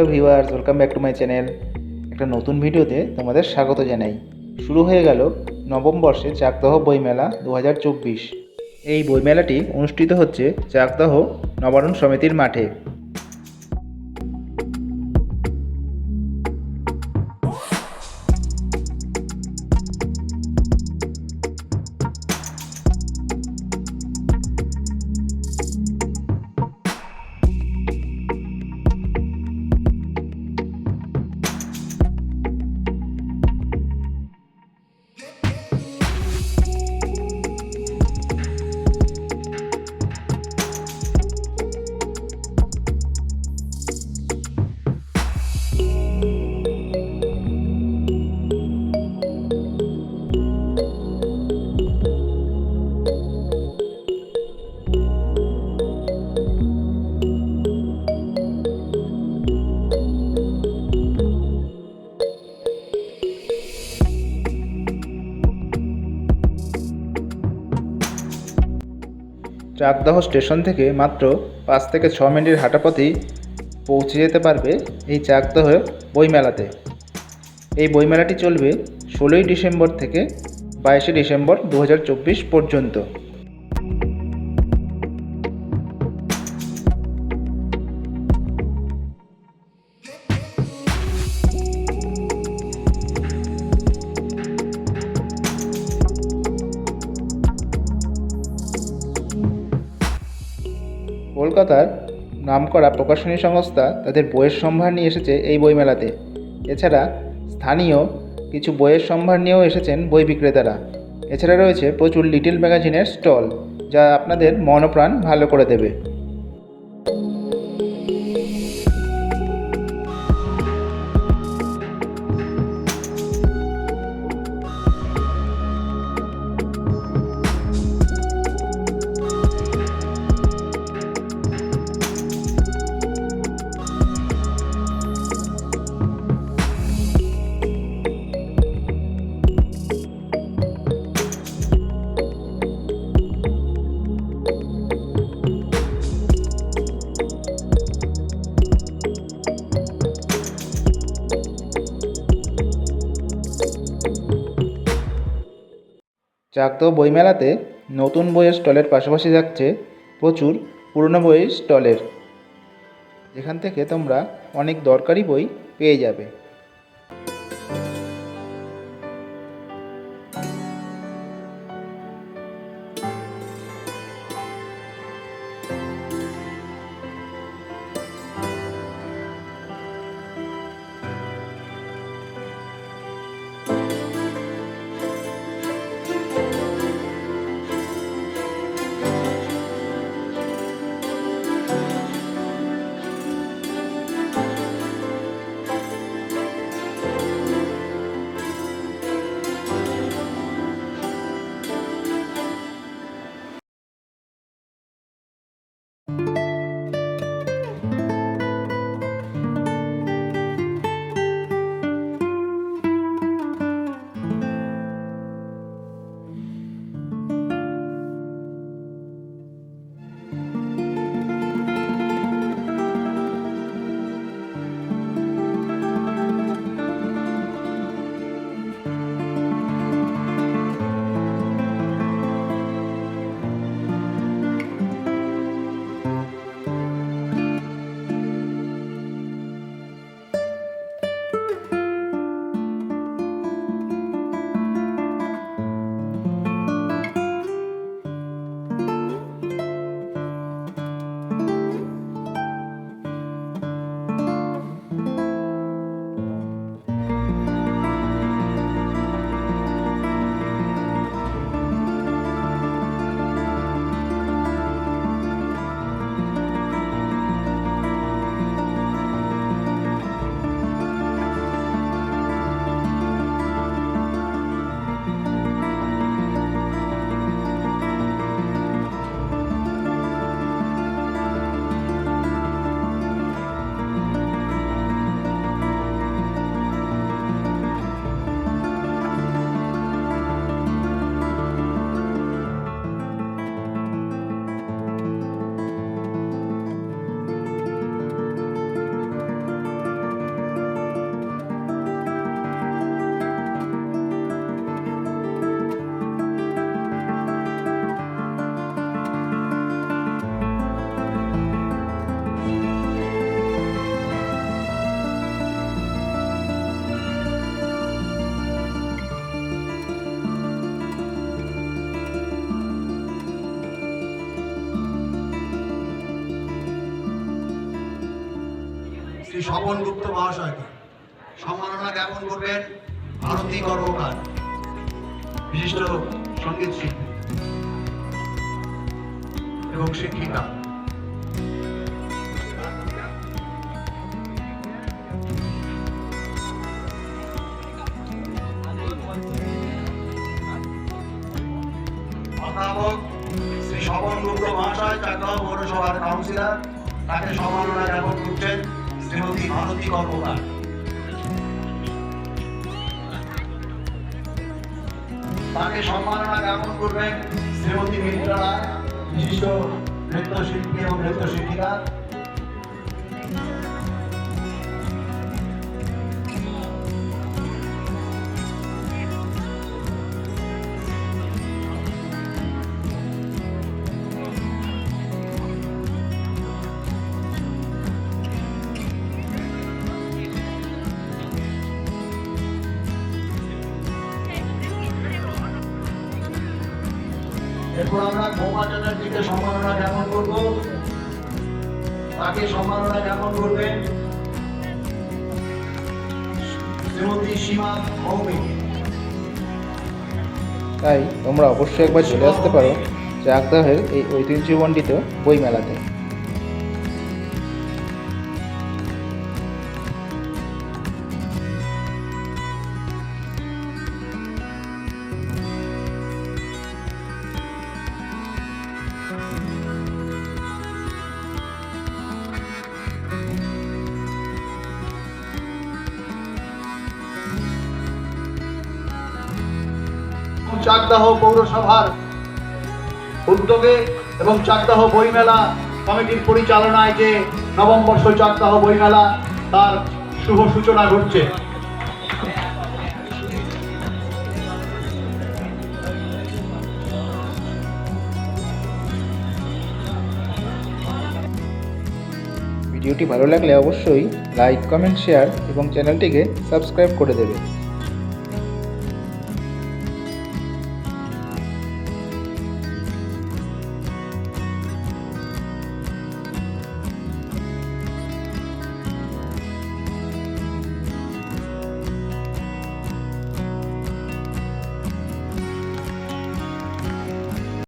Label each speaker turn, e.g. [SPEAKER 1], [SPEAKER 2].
[SPEAKER 1] Hello viewers, welcome back to my channel. একটা নতুন ভিডিওতে তোমাদের স্বাগত জানাই। শুরু হয়ে গেল নবম বর্ষে চাকদহ বইমেলা দু হাজার চব্বিশ। এই বইমেলাটি অনুষ্ঠিত হচ্ছে চাকদহ নবারণ সমিতির মাঠে। চাকদহ স্টেশন থেকে মাত্র পাঁচ থেকে ছ মিনিটের হাঁটাপথেই পৌঁছে যেতে পারবে এই চাকদহ বইমেলাতে। এই বইমেলাটি চলবে ষোলোই ডিসেম্বর থেকে বাইশে ডিসেম্বর দু হাজার চব্বিশ পর্যন্ত। কলকাতার নামকরা প্রকাশনী সংস্থা তাদের বইয়ের সম্ভার নিয়ে এসেছে এই বইমেলাতে। এছাড়া স্থানীয় কিছু বইয়ের সম্ভার নিয়েও এসেছেন বই বিক্রেতারা। এছাড়া রয়েছে প্রচুর লিটিল ম্যাগাজিনের স্টল, যা আপনাদের মনপ্রাণ ভালো করে দেবে। চাকদহ বইমেলাতে নতুন বইয়ের স্টলের পাশাপাশি যাচ্ছে প্রচুর পুরনো বইয়ের স্টলের। যেখান থেকে তোমরা অনেক দরকারি বই পেয়ে যাবে।
[SPEAKER 2] শ্রী স্বপন গুপ্ত মহাশয়কে সম্মাননা জ্ঞাপন করবেন ভারতী কর্মকার, বিশিষ্ট সংগীত শিল্পী এবং শিক্ষিকা। শ্রী স্বপন গুপ্ত মহাশয় চাকদহ পৌরসভার কাউন্সিলর, তাকে সম্মাননা জ্ঞাপন করছেন। শ্রীমতী ভারতী কর্মকার তাকে সম্মাননা জ্ঞাপন করবেন শ্রীমতী মিত্রা বিশিষ্ট নৃত্যশিল্পী এবং নৃত্য এরপর আমরা গোপা চ্যাটার্জিকে সম্মাননা জ্ঞাপন করব। তাকে সম্মাননা জ্ঞাপন করবেন? শ্রীমতী সীমা ভৌমিক।
[SPEAKER 1] তাই তোমরা অবশ্যই একবার চলে আসতে পারো চাকদাহের এই ঐতিহ্যমণ্ডিত বই
[SPEAKER 2] চাকদাহ পৌরসভার উদ্যোগে এবং চাকদাহ বইমেলা কমিটির পরিচালনায় যে নবম চাকদাহ বইমেলা, তার শুভ সূচনা ঘটছে।
[SPEAKER 1] ভিডিওটি ভালো লাগলে অবশ্যই লাইক, কমেন্ট, শেয়ার এবং চ্যানেলটিকে সাবস্ক্রাইব করে দেবে।